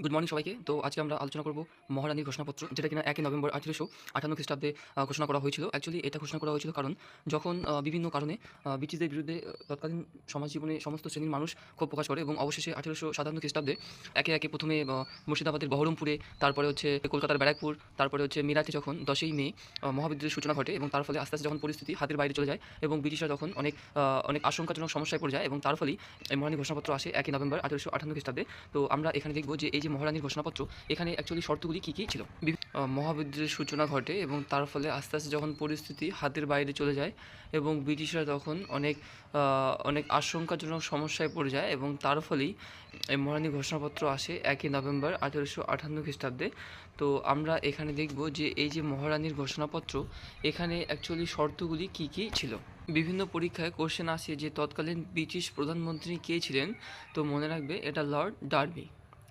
Good morning সবাইকে। তো আজকে আমরা আলোচনা করব মহারানীর ঘোষণাপত্র, যেটা কিনা একই নভেম্বর আঠেরোশো আঠান্ন খ্রিস্টাব্দে ঘোষণা করা হয়েছিল। অ্যাকচুয়ালি এটা ঘোষণা করা হয়েছিল কারণ যখন বিভিন্ন কারণে ব্রিটিশদের বিরুদ্ধে তৎকালীন সমাজ জীবনে সমস্ত শ্রেণির মানুষ ক্ষোভ প্রকাশ করে এবং অবশেষে আঠেরোশো সাতান্ন খ্রিস্টাব্দে একে একে প্রথমে মুর্শিদাবাদের বহরমপুরে, তারপরে হচ্ছে কলকাতার ব্যারাকপুর, তারপরে হচ্ছে মিরাটে যখন দশই মে মহাবিদ্রোহের সূচনা ঘটে এবং তার ফলে আস্তে আস্তে যখন পরিস্থিতি হাতের বাইরে চলে যায় এবং ব্রিটিশরা যখন অনেক অনেক আশঙ্কাজনক সমস্যায় পড়ে যায় এবং তার ফলেই এই মহারানীর ঘোষণাপত্র আসে একই নভেম্বর আঠেরোশো আঠান্ন খ্রিস্টাব্দে। তো আমরা এখানে দেখব যে এই যে মহারানীর ঘোষণাপত্র, এখানে অ্যাকচুয়ালি শর্তগুলি কী কী ছিল? মহাবিদ্রোহের সূচনা ঘটে এবং তার ফলে আস্তে আস্তে যখন পরিস্থিতি হাতের বাইরে চলে যায় এবং ব্রিটিশরা তখন অনেক অনেক আশঙ্কাজনক সমস্যায় পড়ে যায় এবং তার ফলেই এই মহারানীর ঘোষণাপত্র আসে একই নভেম্বর আঠেরোশো আটান্ন খ্রিস্টাব্দে। তো আমরা এখানে দেখব যে এই যে মহারানীর ঘোষণাপত্র, এখানে অ্যাকচুয়ালি শর্তগুলি কী কী ছিল? বিভিন্ন পরীক্ষায় কোশ্চেন আসে যে তৎকালীন ব্রিটিশ প্রধানমন্ত্রী কে ছিলেন? তো মনে রাখবে এটা লর্ড ডার্বি।